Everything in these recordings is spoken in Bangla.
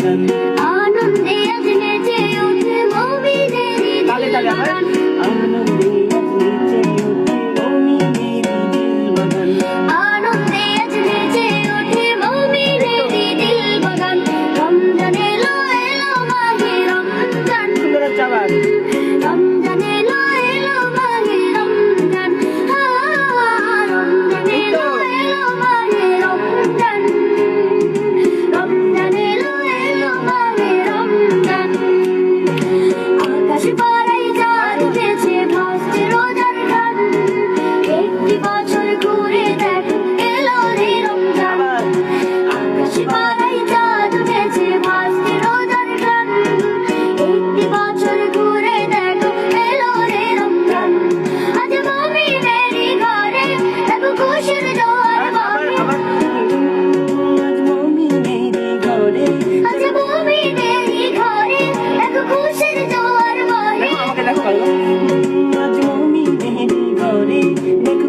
heaven.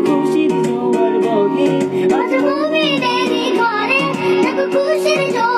খুশির জোয়ার বহে আজ মুভি দেরি করে দেখো খুশির জোয়ার